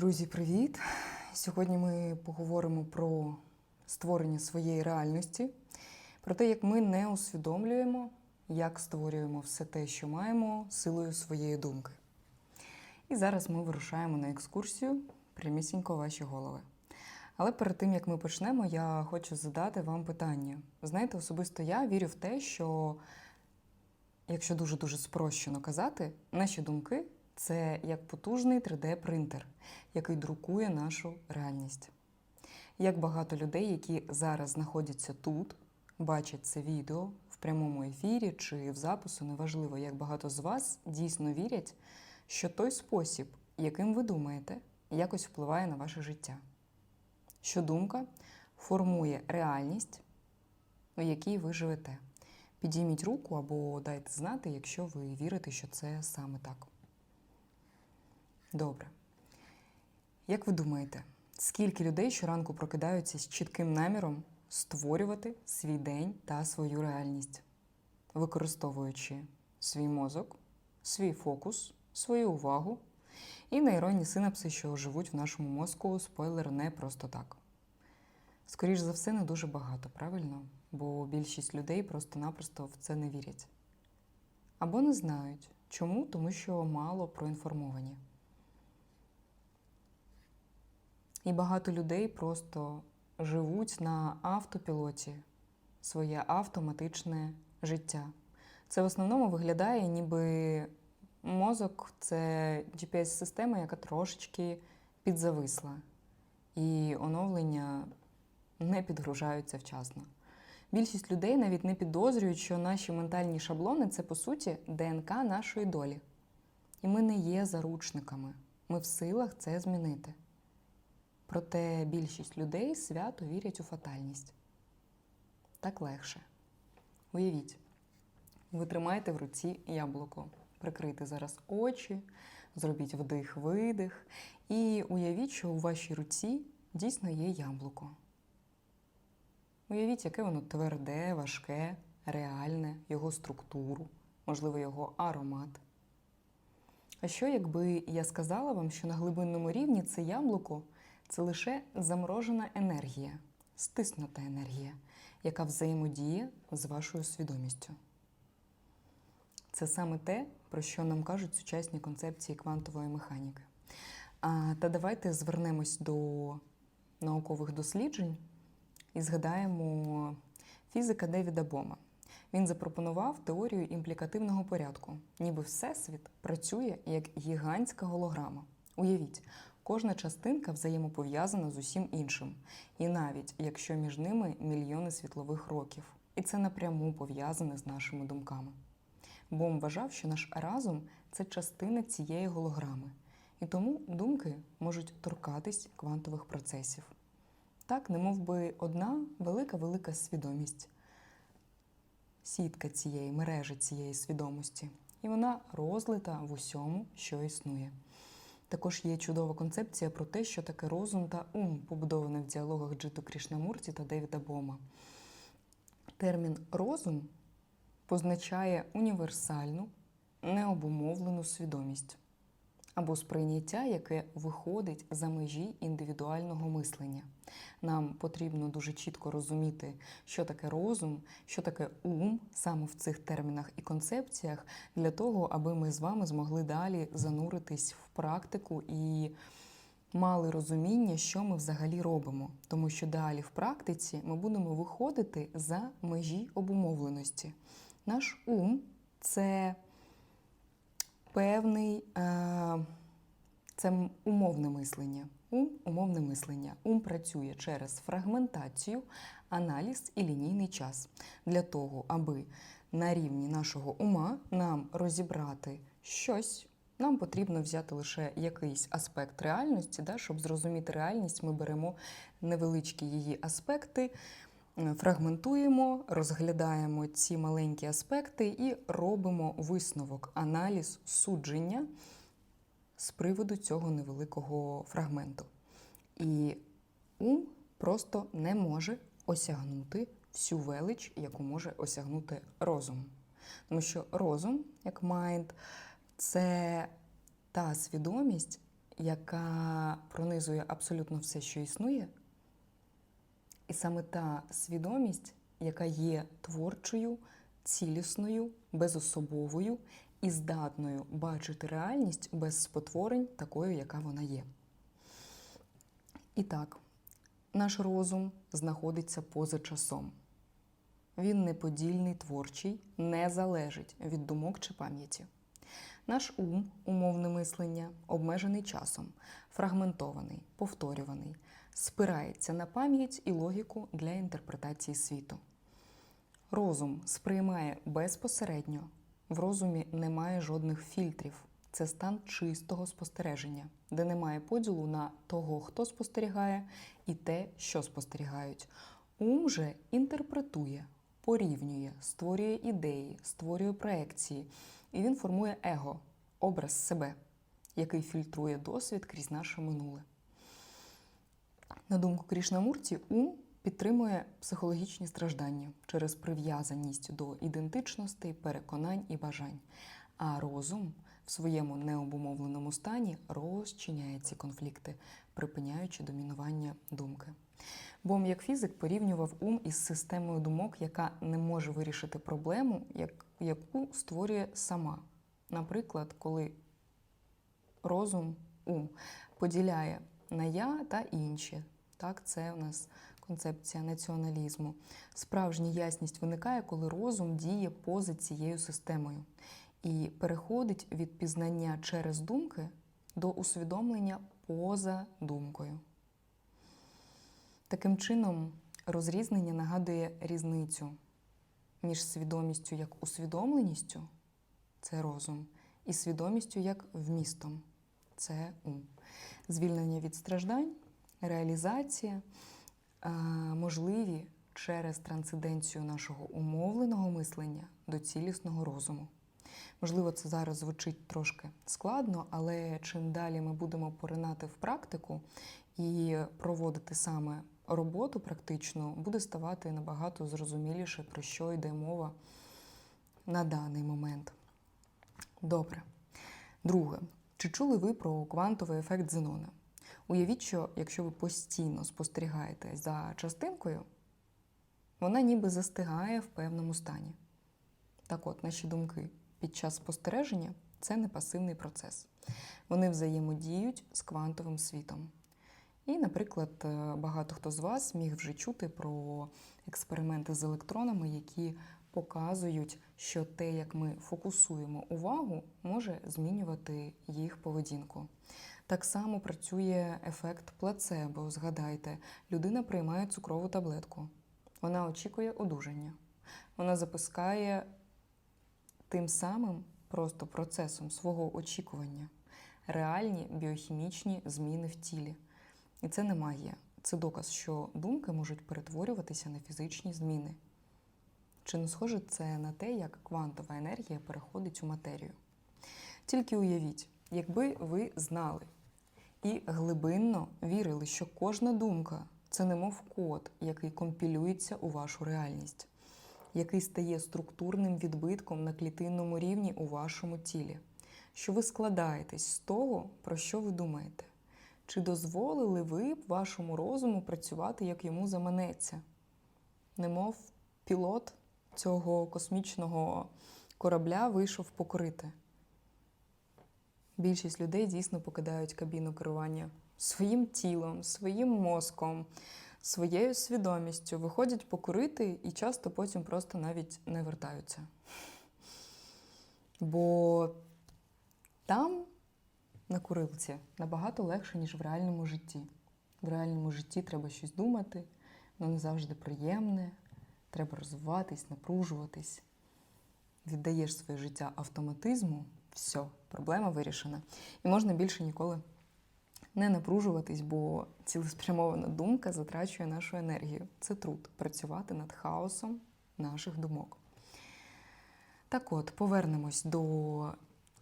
Друзі, привіт! Сьогодні ми поговоримо про створення своєї реальності, про те, як ми не усвідомлюємо, як створюємо все те, що маємо, силою своєї думки. І зараз ми вирушаємо на екскурсію прямісінько ваші голови. Але перед тим як ми почнемо, я хочу задати вам питання. Знаєте, особисто я вірю в те, що якщо дуже-дуже спрощено казати, наші думки це як потужний 3D-принтер, який друкує нашу реальність. Як багато людей, які зараз знаходяться тут, бачать це відео в прямому ефірі чи в запису, неважливо, як багато з вас дійсно вірять, що той спосіб, яким ви думаєте, якось впливає на ваше життя. Що думка формує реальність, у якій ви живете. Підійміть руку або дайте знати, якщо ви вірите, що це саме так. Добре. Як ви думаєте, скільки людей щоранку прокидаються з чітким наміром створювати свій день та свою реальність, використовуючи свій мозок, свій фокус, свою увагу і нейронні синапси, що живуть в нашому мозку, спойлер, не просто так. Скоріш за все, не дуже багато, правильно? Бо більшість людей просто-напросто в це не вірять. Або не знають. Чому? Тому що мало проінформовані. І багато людей просто живуть на автопілоті своє автоматичне життя. Це в основному виглядає, ніби мозок це GPS-система, яка трошечки підзависла, і оновлення не підгружаються вчасно. Більшість людей навіть не підозрюють, що наші ментальні шаблони це по суті ДНК нашої долі. І ми не є заручниками. Ми в силах це змінити. Проте більшість людей свято вірять у фатальність. Так легше. Уявіть, ви тримаєте в руці яблуко. Прикрийте зараз очі, зробіть вдих-видих, і уявіть, що у вашій руці дійсно є яблуко. Уявіть, яке воно тверде, важке, реальне, його структуру, можливо, його аромат. А що, якби я сказала вам, що на глибинному рівні це яблуко це лише заморожена енергія, стиснута енергія, яка взаємодіє з вашою свідомістю? Це саме те, про що нам кажуть сучасні концепції квантової механіки. А, Та давайте звернемось до наукових досліджень і згадаємо фізика Девіда Бома. Він запропонував теорію імплікативного порядку, ніби Всесвіт працює як гігантська голограма. Уявіть, кожна частинка взаємопов'язана з усім іншим, і навіть якщо між ними мільйони світлових років, і це напряму пов'язане з нашими думками. Бом вважав, що наш разум це частина цієї голограми, і тому думки можуть торкатись квантових процесів. Так, немов би одна велика-велика свідомість, сітка цієї мережі цієї свідомості, і вона розлита в усьому, що існує. Також є чудова концепція про те, що таке розум та ум, побудована в діалогах Джиту Крішнамурті та Девіда Бома. Термін розум позначає універсальну, необумовлену свідомість або сприйняття, яке виходить за межі індивідуального мислення. Нам потрібно дуже чітко розуміти, що таке розум, що таке ум саме в цих термінах і концепціях, для того, аби ми з вами змогли далі зануритись в практику і мали розуміння, що ми взагалі робимо. Тому що далі в практиці ми будемо виходити за межі обумовленості. Наш ум це певний е, це умовне мислення. Ум умовне мислення. Ум працює через фрагментацію, аналіз і лінійний час для того, аби на рівні нашого ума нам розібрати щось. Нам потрібно взяти лише якийсь аспект реальності, да, щоб зрозуміти реальність, ми беремо невеличкі її аспекти, фрагментуємо, розглядаємо ці маленькі аспекти і робимо висновок, аналіз, судження з приводу цього невеликого фрагменту. І ум просто не може осягнути всю велич, яку може осягнути розум. Тому що розум, як майнд, це та свідомість, яка пронизує абсолютно все, що існує, і саме та свідомість, яка є творчою, цілісною, безособовою і здатною бачити реальність без спотворень, такою, яка вона є. І так, наш розум знаходиться поза часом. Він неподільний творчий, не залежить від думок чи пам'яті. Наш ум, умовне мислення, обмежений часом, фрагментований, повторюваний, спирається на пам'ять і логіку для інтерпретації світу. Розум сприймає безпосередньо, в розумі немає жодних фільтрів. Це стан чистого спостереження, де немає поділу на того, хто спостерігає, і те, що спостерігають. Ум же інтерпретує, порівнює, створює ідеї, створює проекції, і він формує его, образ себе, який фільтрує досвід крізь наше минуле. На думку Крішнамурті, ум підтримує психологічні страждання через прив'язаність до ідентичностей, переконань і бажань. А розум в своєму необумовленому стані розчиняє ці конфлікти, припиняючи домінування думки. Бом як фізик порівнював ум із системою думок, яка не може вирішити проблему, яку створює сама. Наприклад, коли розум, ум поділяє на я та інші. Так, це у нас концепція націоналізму. Справжня ясність виникає, коли розум діє поза цією системою і переходить від пізнання через думки до усвідомлення поза думкою. Таким чином, розрізнення нагадує різницю між свідомістю як усвідомленістю це розум, і свідомістю як вмістом це ум. Звільнення від страждань, реалізація е, можливі через трансценденцію нашого умовленого мислення до цілісного розуму. Можливо, це зараз звучить трошки складно, але чим далі ми будемо поринати в практику і проводити саме роботу практичну, буде ставати набагато зрозуміліше, про що йде мова на даний момент. Добре. Друге. Чи чули ви про квантовий ефект Зенона? Уявіть, що якщо ви постійно спостерігаєте за частинкою, вона ніби застигає в певному стані. Так от, наші думки під час спостереження це не пасивний процес. Вони взаємодіють з квантовим світом. І, наприклад, е, багато хто з вас міг вже чути про експерименти з електронами, які показують, що те, як ми фокусуємо увагу, може змінювати їх поведінку. Так само працює ефект плацебо. Згадайте, людина приймає цукрову таблетку. Вона очікує одужання. Вона запускає тим самим просто процесом свого очікування реальні біохімічні зміни в тілі. І це не магія. Це доказ, що думки можуть перетворюватися на фізичні зміни. Чи не схоже це на те, як квантова енергія переходить у матерію? Тільки уявіть, якби ви знали і глибинно вірили, що кожна думка це немов код, який компілюється у вашу реальність, який стає структурним відбитком на клітинному рівні у вашому тілі, що ви складаєтесь з того, про що ви думаєте. Чи дозволили ви б вашому розуму працювати, як йому заманеться? Немов пілот цього космічного корабля вийшов покорити. Більшість людей дійсно покидають кабіну керування своїм тілом, своїм мозком, своєю свідомістю, виходять покорити і часто потім просто навіть не вертаються. Бо там на курилці набагато легше, ніж в реальному житті. В реальному житті треба щось думати, воно не завжди приємне, треба розвиватись, напружуватись. Віддаєш своє життя автоматизму, все, проблема вирішена. І можна більше ніколи не напружуватись, бо цілеспрямована думка затрачує нашу енергію. Це труд працювати над хаосом наших думок. Так от, повернемось до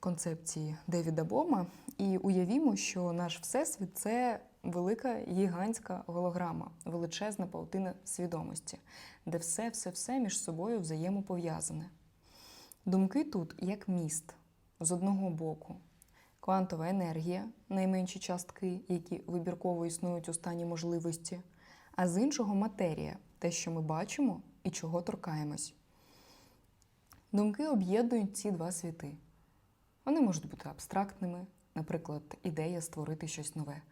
концепції Девіда Бома і уявімо, що наш всесвіт це велика гігантська голограма, величезна паутина свідомості, де все-все-все між собою взаємопов'язане. Думки тут як міст з одного боку квантова енергія, найменші частки, які вибірково існують у стані можливості, а з іншого матерія, те, що ми бачимо і чого торкаємось. Думки об'єднують ці два світи. Вони можуть бути абстрактними, наприклад, ідея створити щось нове,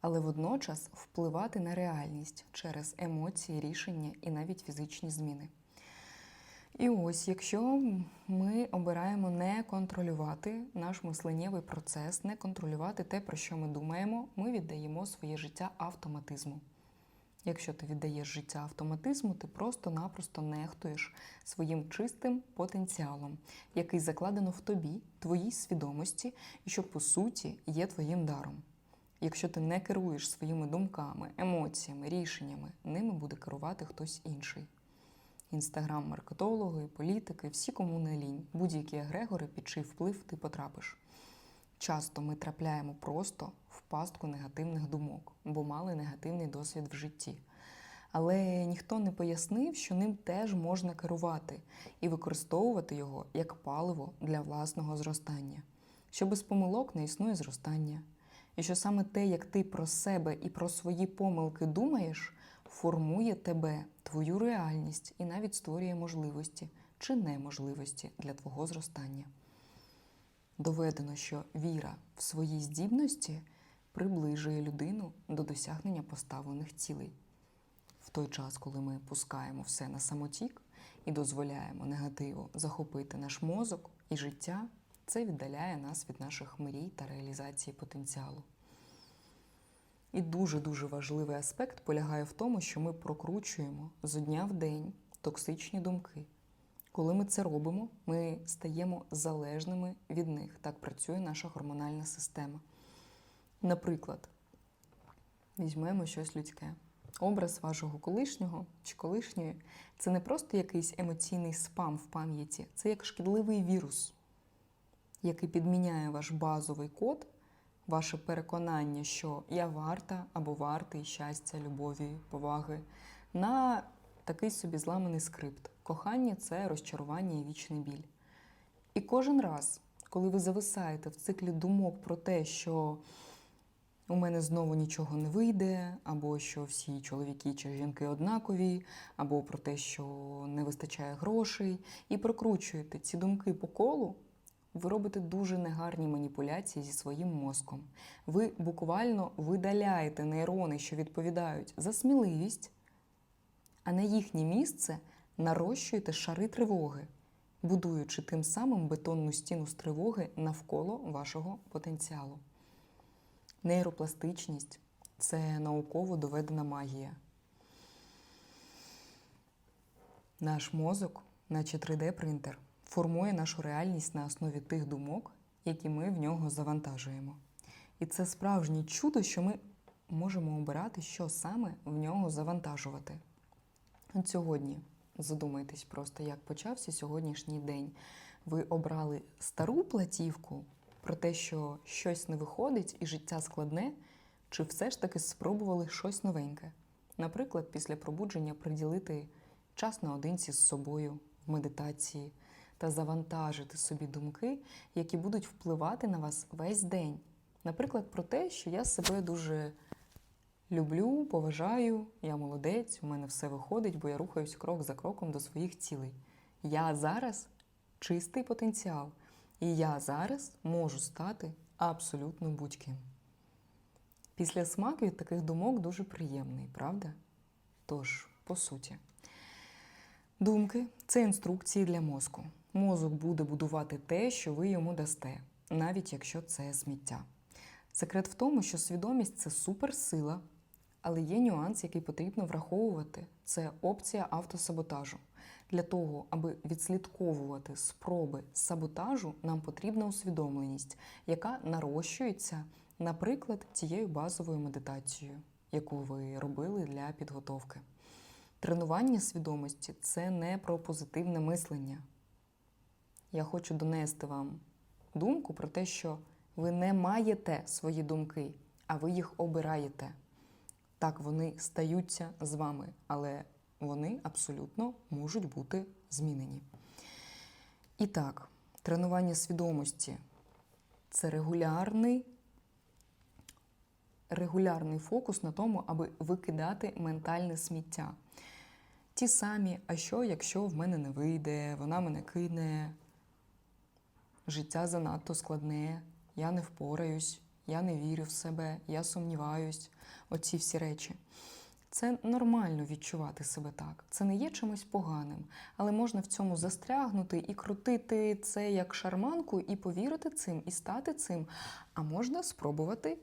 але водночас впливати на реальність через емоції, рішення і навіть фізичні зміни. І ось, якщо ми обираємо не контролювати наш мисленнєвий процес, не контролювати те, про що ми думаємо, ми віддаємо своє життя автоматизму. Якщо ти віддаєш життя автоматизму, ти просто-напросто нехтуєш своїм чистим потенціалом, який закладено в тобі, твоїй свідомості, і що по суті є твоїм даром. Якщо ти не керуєш своїми думками, емоціями, рішеннями, ними буде керувати хтось інший. Інстаграм-маркетологи, політики, всі кому не лінь, будь-які егрегори, під чий вплив ти потрапиш. Часто ми трапляємо просто в пастку негативних думок, бо мали негативний досвід в житті. Але ніхто не пояснив, що ним теж можна керувати і використовувати його як паливо для власного зростання, що без помилок не існує зростання, і що саме те, як ти про себе і про свої помилки думаєш, формує тебе, твою реальність і навіть створює можливості чи неможливості для твого зростання. Доведено, що віра в свої здібності приближує людину до досягнення поставлених цілей. В той час, коли ми пускаємо все на самотік і дозволяємо негативу захопити наш мозок і життя, це віддаляє нас від наших мрій та реалізації потенціалу. І дуже-дуже важливий аспект полягає в тому, що ми прокручуємо з дня в день токсичні думки. Коли ми це робимо, ми стаємо залежними від них. Так працює наша гормональна система. Наприклад, візьмемо щось людське. Образ вашого колишнього чи колишньої це не просто якийсь емоційний спам в пам'яті, це як шкідливий вірус, який підміняє ваш базовий код, ваше переконання, що я варта або вартий щастя, любові, поваги, на такий собі зламаний скрипт. Кохання це розчарування і вічний біль. І кожен раз, коли ви зависаєте в циклі думок про те, що у мене знову нічого не вийде, або що всі чоловіки чи жінки однакові, або про те, що не вистачає грошей, і прокручуєте ці думки по колу, ви робите дуже негарні маніпуляції зі своїм мозком. Ви буквально видаляєте нейрони, що відповідають за сміливість, а на їхнє місце нарощуєте шари тривоги, будуючи тим самим бетонну стіну з тривоги навколо вашого потенціалу. Нейропластичність це науково доведена магія. Наш мозок, наче 3D-принтер, формує нашу реальність на основі тих думок, які ми в нього завантажуємо. І це справжнє чудо, що ми можемо обирати, що саме в нього завантажувати. От сьогодні задумайтесь просто, як почався сьогоднішній день. Ви обрали стару платівку про те, що щось не виходить і життя складне, чи все ж таки спробували щось новеньке. Наприклад, після пробудження приділити час наодинці з собою в медитації та завантажити собі думки, які будуть впливати на вас весь день. Наприклад, про те, що я себе дуже люблю, поважаю, я молодець, у мене все виходить, бо я рухаюсь крок за кроком до своїх цілей. Я зараз чистий потенціал, і я зараз можу стати абсолютно будь-ким. Після смак від таких думок дуже приємний, правда? Тож, по суті, думки це інструкції для мозку. Мозок буде будувати те, що ви йому дасте, навіть якщо це сміття. Секрет в тому, що свідомість це суперсила, але є нюанс, який потрібно враховувати. Це опція автосаботажу. Для того, аби відслідковувати спроби саботажу, нам потрібна усвідомленість, яка нарощується, наприклад, тією базовою медитацією, яку ви робили для підготовки. Тренування свідомості це не про позитивне мислення. Я хочу донести вам думку про те, що ви не маєте свої думки, а ви їх обираєте. Так, вони стаються з вами, але вони абсолютно можуть бути змінені. І так, тренування свідомості це регулярний, регулярний фокус на тому, аби викидати ментальне сміття. Ті самі, а що, якщо в мене не вийде, вона мене кине, життя занадто складне, я не впораюсь, я не вірю в себе, я сумніваюсь. Оці всі речі. Це нормально відчувати себе так. Це не є чимось поганим, але можна в цьому застрягнути і крутити це як шарманку, і повірити цим, і стати цим. А можна спробувати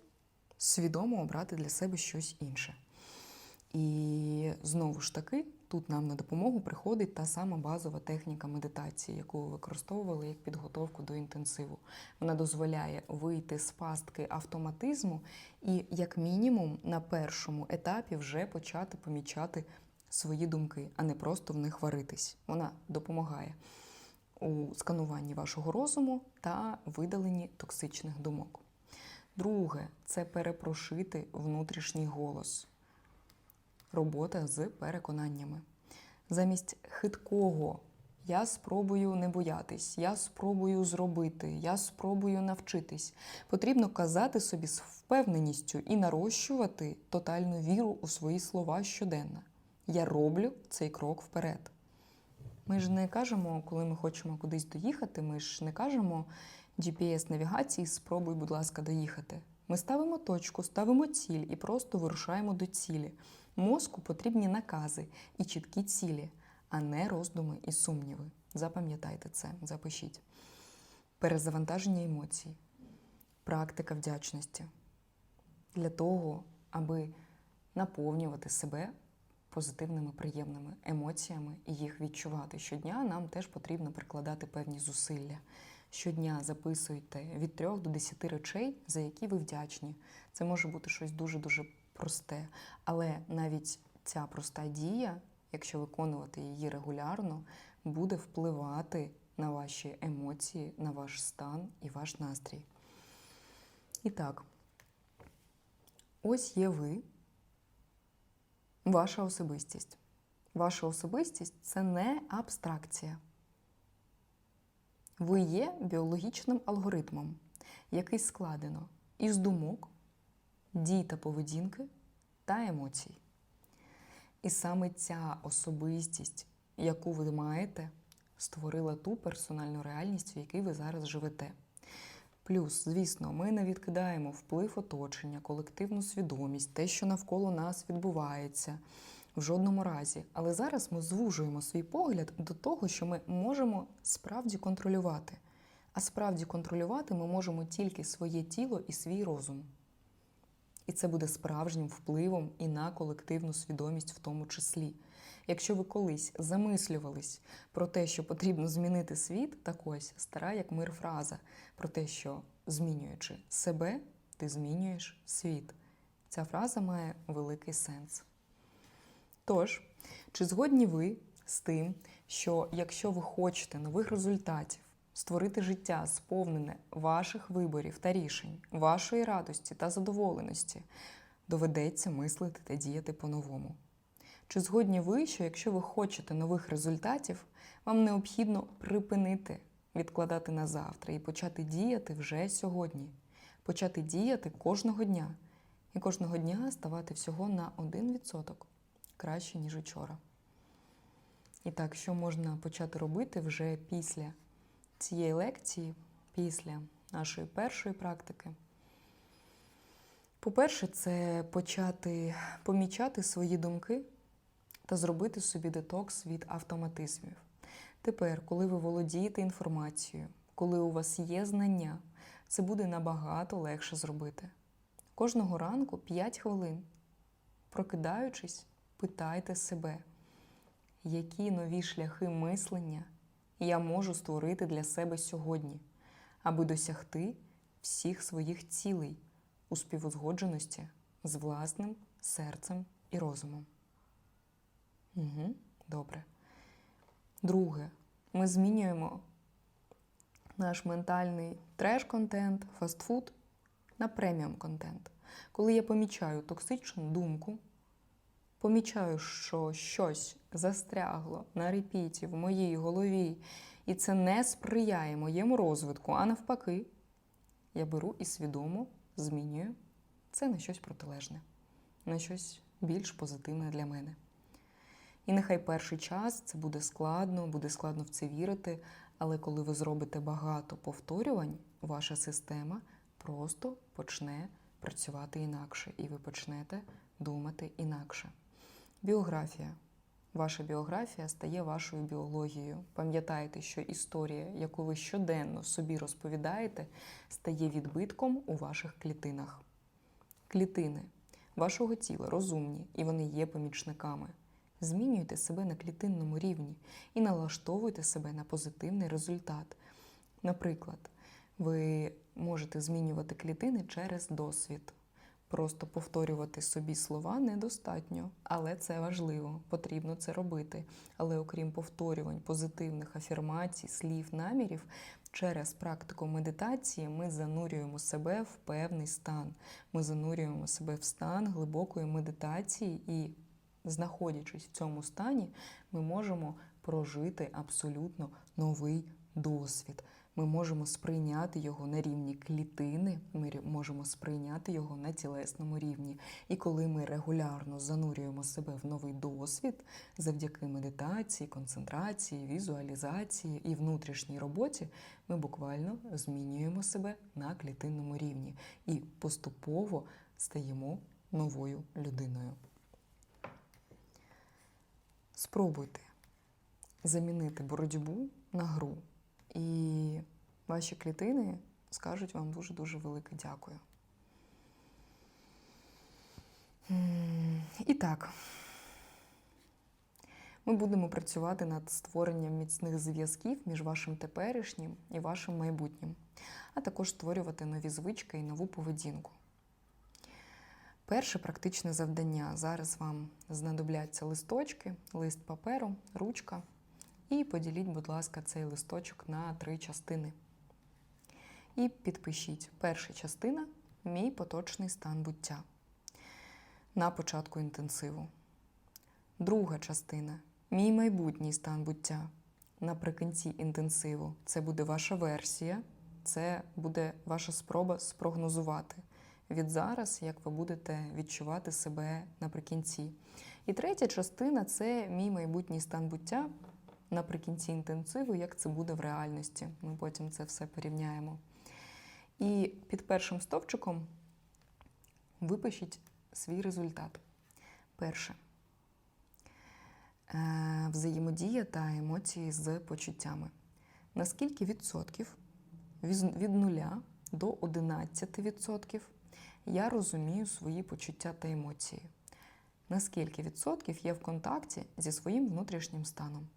свідомо обрати для себе щось інше. І знову ж таки, тут нам на допомогу приходить та сама базова техніка медитації, яку ви використовували як підготовку до інтенсиву. Вона дозволяє вийти з пастки автоматизму і, як мінімум, на першому етапі вже почати помічати свої думки, а не просто в них варитись. Вона допомагає у скануванні вашого розуму та видаленні токсичних думок. Друге це перепрошити внутрішній голос робота з переконаннями. Замість хиткого я спробую не боятись, я спробую зробити, я спробую навчитись. Потрібно казати собі з впевненістю і нарощувати тотальну віру у свої слова щоденно. Я роблю цей крок вперед. Ми ж не кажемо, коли ми хочемо кудись доїхати, ми ж не кажемо GPS-навігації, спробуй, будь ласка, доїхати. Ми ставимо точку, ставимо ціль і просто вирушаємо до цілі. Мозку потрібні накази і чіткі цілі, а не роздуми і сумніви. Запам'ятайте це, запишіть. Перезавантаження емоцій, практика вдячності для того, аби наповнювати себе позитивними, приємними емоціями і їх відчувати. Щодня нам теж потрібно прикладати певні зусилля. Щодня записуйте від 3 до 10 речей, за які ви вдячні. Це може бути щось дуже-дуже просте. Але навіть ця проста дія, якщо виконувати її регулярно, буде впливати на ваші емоції, на ваш стан і ваш настрій. І так, ось є ви, ваша особистість. Ваша особистість це не абстракція. Ви є біологічним алгоритмом, який складено із думок, дій та поведінки та емоцій. І саме ця особистість, яку ви маєте, створила ту персональну реальність, в якій ви зараз живете. Плюс, звісно, ми не відкидаємо вплив оточення, колективну свідомість, те, що навколо нас відбувається в жодному разі. Але зараз ми звужуємо свій погляд до того, що ми можемо справді контролювати. А справді контролювати ми можемо тільки своє тіло і свій розум. І це буде справжнім впливом і на колективну свідомість в тому числі. Якщо ви колись замислювались про те, що потрібно змінити світ, так ось стара як мир фраза про те, що змінюючи себе, ти змінюєш світ. Ця фраза має великий сенс. Тож, чи згодні ви з тим, що якщо ви хочете нових результатів, створити життя, сповнене ваших виборів та рішень, вашої радості та задоволеності, доведеться мислити та діяти по-новому? Чи згодні ви, що якщо ви хочете нових результатів, вам необхідно припинити відкладати на завтра і почати діяти вже сьогодні, почати діяти кожного дня і кожного дня ставати всього на 1% краще, ніж учора. І так, що можна почати робити вже після цієї лекції, після нашої першої практики? По-перше, це почати помічати свої думки та зробити собі детокс від автоматизмів. Тепер, коли ви володієте інформацією, коли у вас є знання, це буде набагато легше зробити. Кожного ранку 5 хвилин, прокидаючись, питайте себе, які нові шляхи мислення я можу створити для себе сьогодні, аби досягти всіх своїх цілей у співузгодженості з власним серцем і розумом. Угу, Добре. Друге, ми змінюємо наш ментальний треш-контент, фастфуд на преміум контент. Коли я помічаю токсичну думку, помічаю, що щось застрягло на репіті в моїй голові, і це не сприяє моєму розвитку, а навпаки, я беру і свідомо змінюю це на щось протилежне, на щось більш позитивне для мене. І нехай перший час це буде складно, буде складно в це вірити, але коли ви зробите багато повторювань, ваша система просто почне працювати інакше, і ви почнете думати інакше. Біографія. Ваша біографія стає вашою біологією. Пам'ятайте, що історія, яку ви щоденно собі розповідаєте, стає відбитком у ваших клітинах. Клітини вашого тіла розумні і вони є помічниками. Змінюйте себе на клітинному рівні і налаштовуйте себе на позитивний результат. Наприклад, ви можете змінювати клітини через досвід. Просто повторювати собі слова недостатньо, але це важливо, потрібно це робити. Але окрім повторювань, позитивних афірмацій, слів, намірів, через практику медитації ми занурюємо себе в певний стан. Ми занурюємо себе в стан глибокої медитації і, знаходячись в цьому стані, ми можемо прожити абсолютно новий досвід. Ми можемо сприйняти його на рівні клітини, ми можемо сприйняти його на тілесному рівні. І коли ми регулярно занурюємо себе в новий досвід завдяки медитації, концентрації, візуалізації і внутрішній роботі, ми буквально змінюємо себе на клітинному рівні і поступово стаємо новою людиною. Спробуйте замінити боротьбу на гру. І ваші клітини скажуть вам дуже-дуже велике дякую. І так, ми будемо працювати над створенням міцних зв'язків між вашим теперішнім і вашим майбутнім, а також створювати нові звички і нову поведінку. Перше практичне завдання. Зараз вам знадобляться листочки, лист паперу, ручка. І поділіть, будь ласка, цей листочок на три частини. І підпишіть перша частина мій поточний стан буття на початку інтенсиву. Друга частина мій майбутній стан буття наприкінці інтенсиву. Це буде ваша версія, це буде ваша спроба спрогнозувати від зараз, як ви будете відчувати себе наприкінці. І третя частина це мій майбутній стан буття наприкінці інтенсиву, як це буде в реальності. Ми потім це все порівняємо. І під першим стовпчиком випишіть свій результат. Перше. Е, Взаємодія та емоції з почуттями. Наскільки відсотків від 0 до 11 відсотків я розумію свої почуття та емоції? Наскільки відсотків я в контакті зі своїм внутрішнім станом?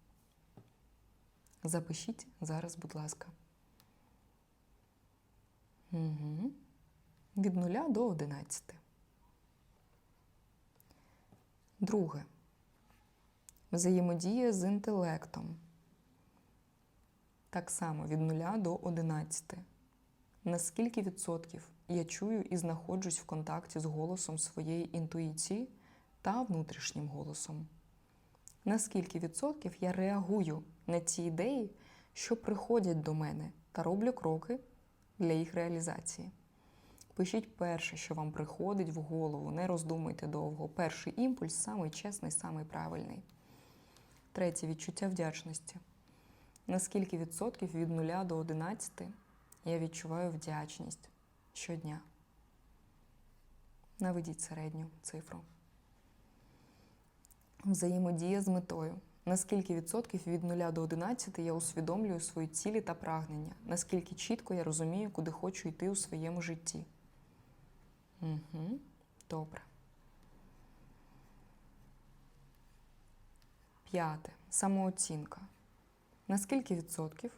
Запишіть зараз, будь ласка. Угу. Від 0 до 11. Друге. Взаємодія з інтелектом. Так само від 0 до 11. Наскільки відсотків я чую і знаходжусь в контакті з голосом своєї інтуїції та внутрішнім голосом? Наскільки відсотків я реагую на ті ідеї, що приходять до мене, та роблю кроки для їх реалізації? Пишіть перше, що вам приходить в голову, не роздумуйте довго. Перший імпульс самий чесний, самий правильний. Третє відчуття вдячності. Наскільки відсотків від 0 до 11 я відчуваю вдячність щодня? Наведіть середню цифру. Взаємодія з метою. Наскільки відсотків від 0 до 11 я усвідомлюю свої цілі та прагнення? Наскільки чітко я розумію, куди хочу йти у своєму житті? Угу. Добре. П'яте. Самооцінка. Наскільки відсотків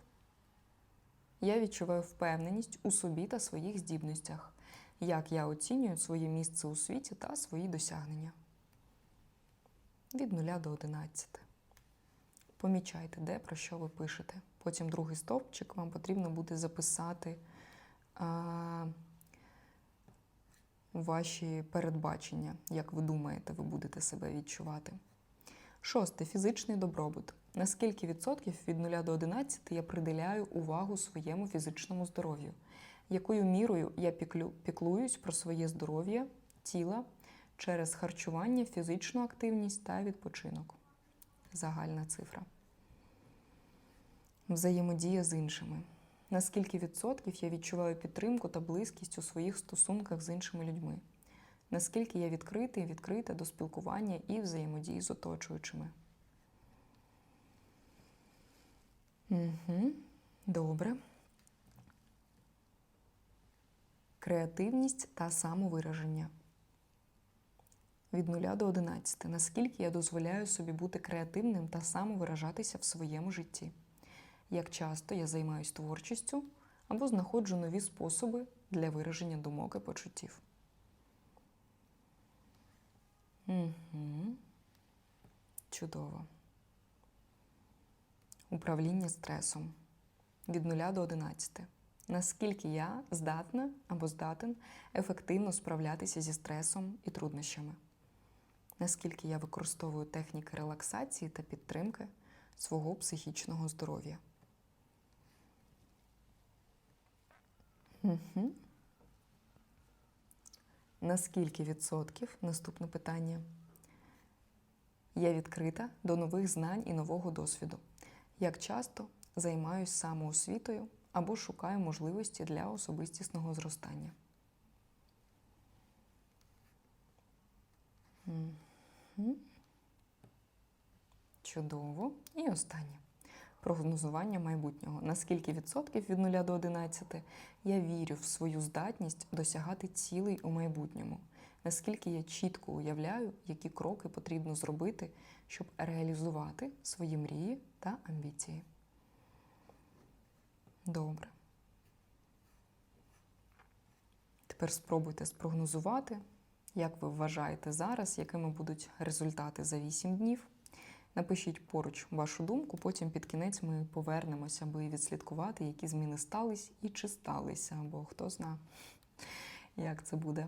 я відчуваю впевненість у собі та своїх здібностях? Як я оцінюю своє місце у світі та свої досягнення? Від 0 до 11. Помічайте, де про що ви пишете. Потім другий стовпчик вам потрібно буде записати а, ваші передбачення, як ви думаєте, ви будете себе відчувати. Шосте фізичний добробут. Наскільки відсотків від 0 до 11 я приділяю увагу своєму фізичному здоров'ю? якою мірою я піклю, піклуюсь про своє здоров'я, тіла через харчування, фізичну активність та відпочинок. Загальна цифра. Взаємодія з іншими. Наскільки відсотків я відчуваю підтримку та близькість у своїх стосунках з іншими людьми? Наскільки я відкритий, відкрита до спілкування і взаємодії з оточуючими? Угу. Добре. Креативність та самовираження. Від 0 до 11. Наскільки я дозволяю собі бути креативним та самовиражатися в своєму житті? Як часто я займаюся творчістю або знаходжу нові способи для вираження думок і почуттів? Угу. Чудово. Управління стресом від 0 до 11. Наскільки я здатна або здатен ефективно справлятися зі стресом і труднощами? Наскільки я використовую техніки релаксації та підтримки свого психічного здоров'я? Угу. Наскільки відсотків наступне питання? Я відкрита до нових знань і нового досвіду. Як часто займаюся самоосвітою або шукаю можливості для особистісного зростання? Чудово. І останнє. Прогнозування майбутнього. Наскільки відсотків від 0 до 11 я вірю в свою здатність досягати цілей у майбутньому? Наскільки я чітко уявляю, які кроки потрібно зробити, щоб реалізувати свої мрії та амбіції? Добре. Тепер спробуйте спрогнозувати, як ви вважаєте зараз, якими будуть результати за 8 днів. Напишіть поруч вашу думку, потім під кінець ми повернемося, аби відслідкувати, які зміни стались і чи сталися, бо хто зна, як це буде.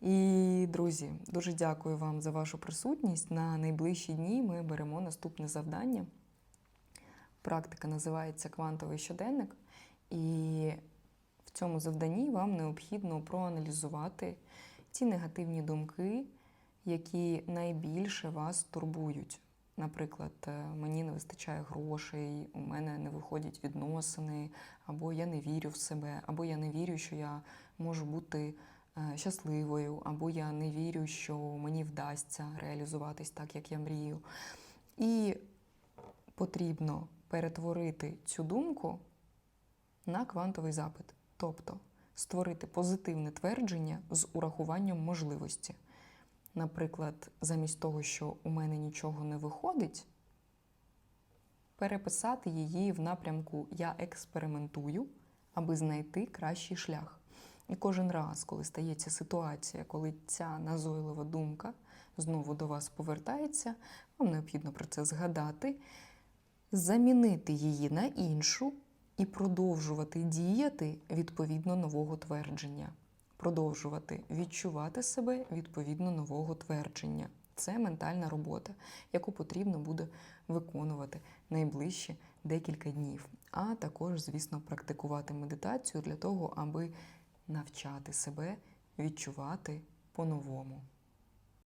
І, друзі, дуже дякую вам за вашу присутність. На найближчі дні ми беремо наступне завдання. Практика називається квантовий щоденник, і в цьому завданні вам необхідно проаналізувати ті негативні думки, які найбільше вас турбують. Наприклад, мені не вистачає грошей, у мене не виходять відносини, або я не вірю в себе, або я не вірю, що я можу бути щасливою, або я не вірю, що мені вдасться реалізуватись так, як я мрію. І потрібно перетворити цю думку на квантовий запит, тобто створити позитивне твердження з урахуванням можливості. Наприклад, замість того, що у мене нічого не виходить, переписати її в напрямку Я експериментую, аби знайти кращий шлях. І кожен раз, коли стається ситуація, коли ця назойлива думка знову до вас повертається, вам необхідно про це згадати, замінити її на іншу і продовжувати діяти відповідно нового твердження. Продовжувати відчувати себе відповідно нового твердження. Це ментальна робота, яку потрібно буде виконувати найближчі декілька днів. А також, звісно, практикувати медитацію для того, аби навчати себе відчувати по-новому.